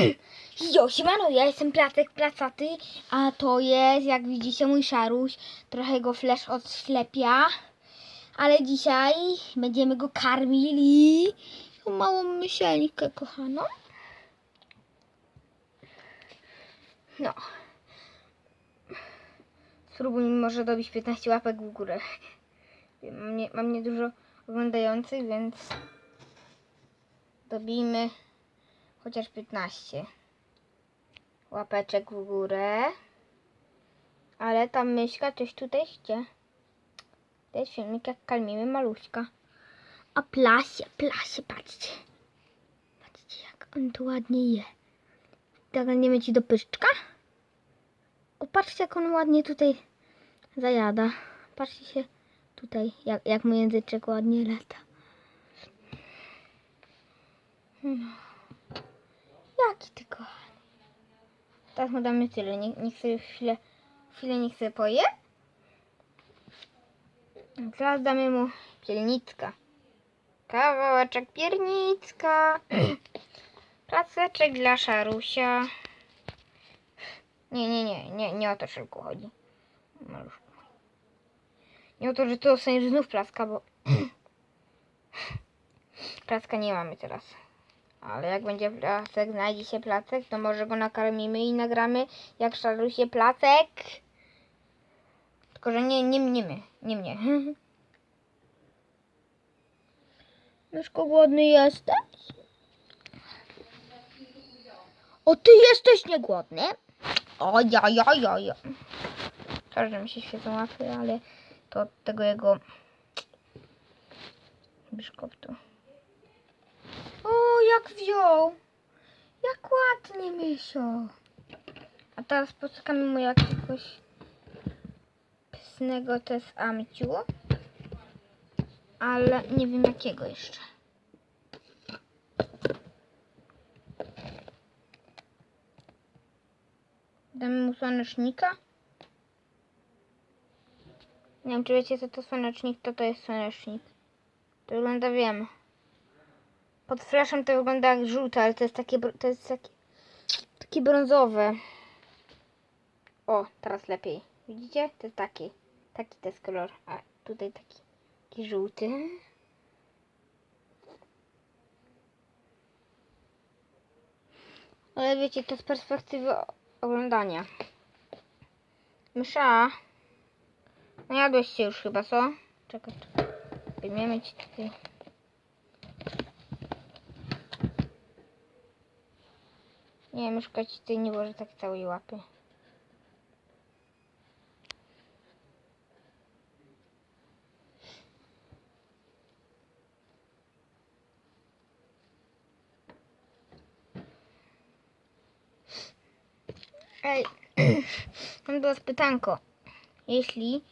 Jo, siemano, ja jestem Placek Placaty, a to jest, jak widzicie, mój szaruś. Trochę go flash odślepia, ale dzisiaj będziemy go karmili. Tą małą myślnikę kochaną. No. Spróbujmy może dobić 15 łapek w górę. Mam, nie, mam niedużo oglądających, więc dobijmy chociaż 15 łapeczek w górę. Ale ta myszka coś tutaj chce. To jest filmik, jak kalmimy maluśka. A plasie, plasie, patrzcie. Patrzcie, jak on tu ładnie je. Zaglądniemy ci do pyszczka. O, patrzcie, jak on ładnie tutaj zajada. Patrzcie się tutaj, jak, jak mój języczek ładnie lata. No. Jaki ty kochany. Teraz mu damy tyle. Niech, niech sobie chwilę, chwilę niech sobie poje. Teraz damy mu piernicka. Kawałeczek piernicka. Placeczek dla szarusia. Nie, nie, nie, nie, nie o to szybko chodzi. Nie o to, że to dostaniesz znów placka, bo placka nie mamy teraz. Ale jak będzie placek, znajdzie się placek, to może go nakarmimy i nagramy, jak szaruje się placek. Tylko, że nie, nie mnie, my, nie mnie. Myszko, głodny jesteś? O, ty jesteś niegłodny? O, ja, ja, ja, ja. Każdy mi się świecą łapy, ale to od tego jego biszkoptu. Jak wziął. Jak ładnie, Mysio. A teraz poczekamy mu jakiegoś psnego też amciu. Ale nie wiem jakiego jeszcze. Damy mu słonecznika. Nie wiem, czy wiecie, co to słonecznik, to to jest słonecznik. To wygląda, wiem. Pod flashem to wygląda jak żółte, ale to jest takie, to jest takie, takie brązowe. O, teraz lepiej. Widzicie? To jest taki. Taki to jest kolor. A tutaj taki, taki żółty. Ale wiecie, to z perspektywy oglądania. Mysza. No jadłeś się już chyba, co? Czekaj, czekaj. Wyjmiemy ci tutaj. Nie, myszka ci tutaj nie może tak całej łapy. Ej, mam do was pytanko. Jeśli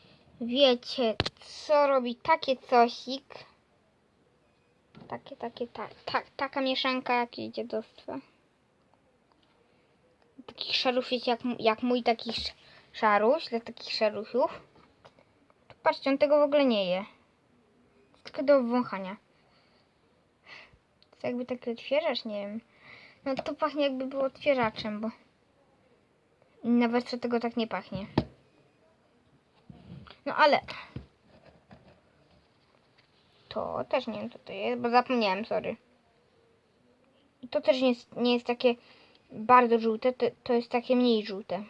wiecie, co robi takie cosik, takie, takie, ta, ta, taka mieszanka, jakieś dziadostwo. Takich szarów jest jak, jak mój taki sz- szaruś, dla takich szarusiów. Patrzcie, on tego w ogóle nie je. Tylko do wąchania. To jakby taki odświeżacz, nie wiem. No to pachnie jakby był odświeżaczem, bo inna wersja tego tak nie pachnie. No ale to też nie wiem co to jest, bo zapomniałem, sorry. To też nie jest, nie jest takie bardzo żółte, to, to jest takie mniej żółte.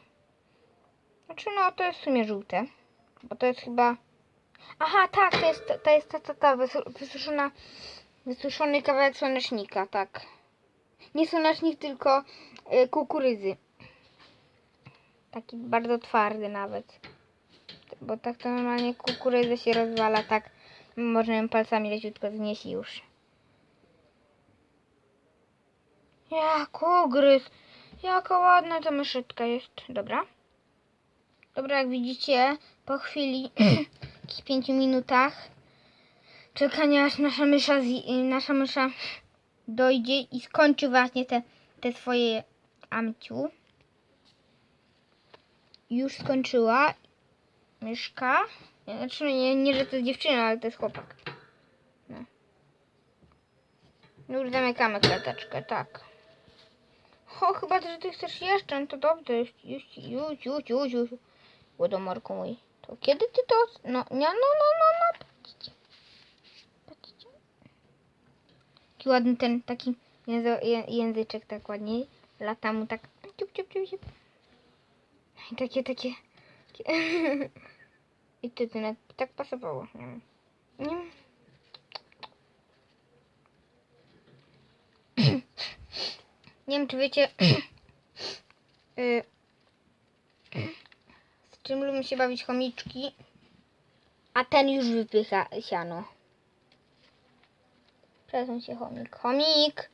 Znaczy no, to jest w sumie żółte, bo to jest chyba... Aha, tak, to jest, to jest ta, ta, ta wysu- wysuszona, wysuszony kawałek słonecznika, tak. Nie słonecznik, tylko y, kukurydzy. Taki bardzo twardy nawet. Bo tak to normalnie kukurydza się rozwala, tak ją palcami leciutko znieść już. Jak ugryz. Jaka ładna ta myszytka jest. Dobra. Dobra, jak widzicie, po chwili, jakichś pięciu minutach czekania aż nasza mysza, nasza mysza dojdzie i skończy właśnie te, te swoje amciu. Już skończyła myszka. Znaczy, nie, nie, że to jest dziewczyna, ale to jest chłopak. No. No już zamykamy klateczkę, tak. O, chyba, że ty chcesz jeszcze, no to dobrze, już, już, już, już, już, już. Mój. To kiedy ty to... No, nie, no, no, no, no, patrzcie. Patrzcie. Jaki ładny ten taki języ, ję- języczek, tak ładnie. Lata mu tak... Ciup, ciup, ciup, ciup. I takie, takie... I ty nawet tak pasowało. Nie wiem. Nie wiem. Nie wiem, czy wiecie, y, z czym lubią się bawić chomiczki, a ten już wypycha siano. Przesuń się, chomik. Chomik!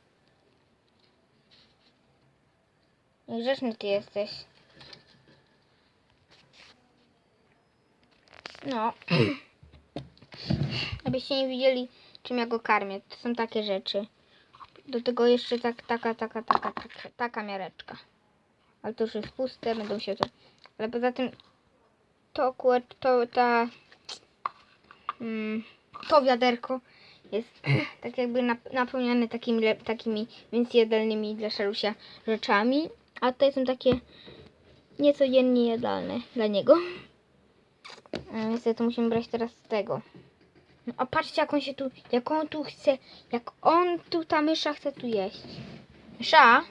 Niegrzeczny ty jesteś. No. Abyście nie widzieli, czym ja go karmię. To są takie rzeczy. Do tego jeszcze tak, taka, taka, taka, taka, taka miareczka. Ale to już jest puste, będą się to... Ale poza tym to kółek, to ta... Mm, to wiaderko jest tak jakby nap- napełnione takimi, takimi więc jadalnymi dla szarusia rzeczami. A tutaj są takie niecodziennie jadalne dla niego. Niestety musimy brać teraz z tego. No, a patrzcie jak on się tu, jak on tu chce, jak on tu, ta mysza chce tu jeść. Mysza?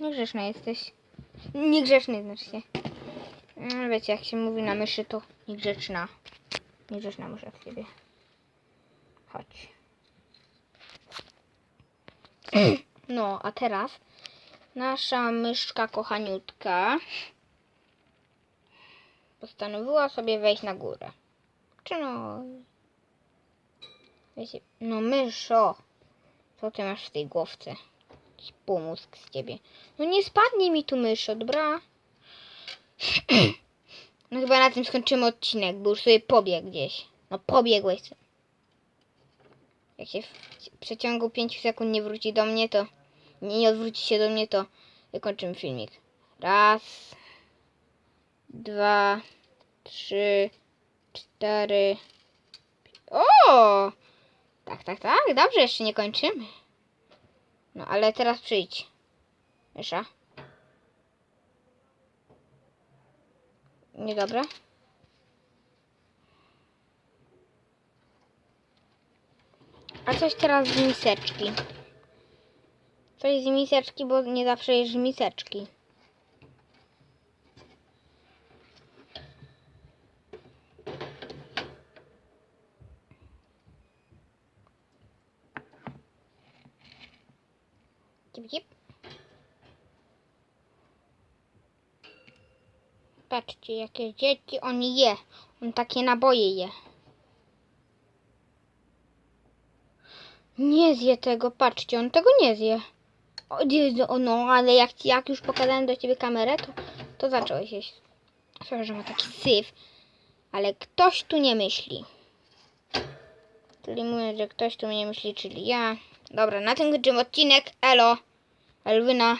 Niegrzeczna jesteś. Niegrzeczny znaczy. No, wiecie, jak się mówi na myszy, to niegrzeczna. Niegrzeczna mysza w ciebie. Chodź. No, a teraz nasza myszka kochaniutka postanowiła sobie wejść na górę. Czy no... Myszo. Co ty masz w tej głowce? Półmózg z ciebie. No nie spadnie mi tu myszo, dobra? No chyba na tym skończymy odcinek, bo już sobie pobiegł gdzieś. No pobiegłeś. Jak się w przeciągu 5 sekund nie wróci do mnie, to... Nie, nie odwróci się do mnie, to kończymy filmik. Raz... Dwa... Trzy... Cztery... O! Tak, tak, tak. Dobrze, jeszcze nie kończymy. No, ale teraz przyjdź. Mysza. Niedobre. A coś teraz z miseczki. Coś z miseczki, bo nie zawsze jest miseczki. Patrzcie, jakie dzieci on je. On takie naboje je. Nie zje tego, patrzcie, on tego nie zje. O, Jezu, o no, ale jak, jak już pokazałem do ciebie kamerę, to, to zacząłeś jeść. Sorry, że ma taki syf. Ale ktoś tu nie myśli. Czyli mówię, że ktoś tu nie myśli, czyli ja. Dobra, na tym kończymy odcinek. Elo. Elwyna.